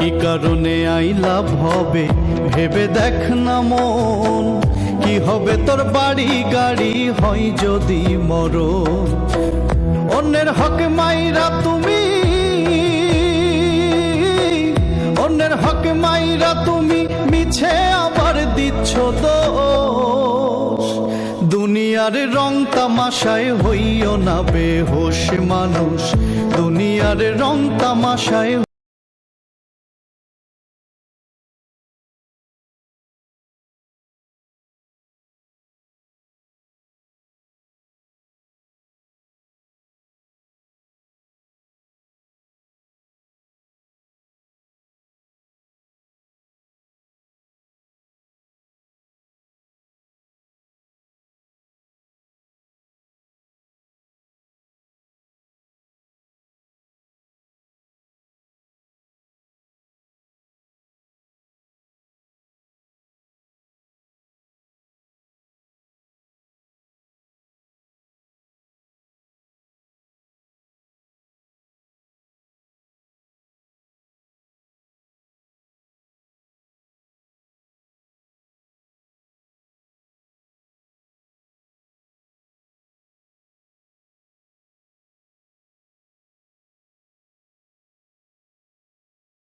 কি কারণে I love হবে? ভেবে দেখ না মন। কি হবে তোর বাড়ি গাড়ি? হয় যদি মর অন্যের হক মাইরা তুমি। অন্যের হক মাইরা তুমি মিছে আবার দিচ্ছ দোষ। দুনিয়ার রং তামাশায় হইও না বেহোশ মানুষ। দুনিয়ার রং তামাশায়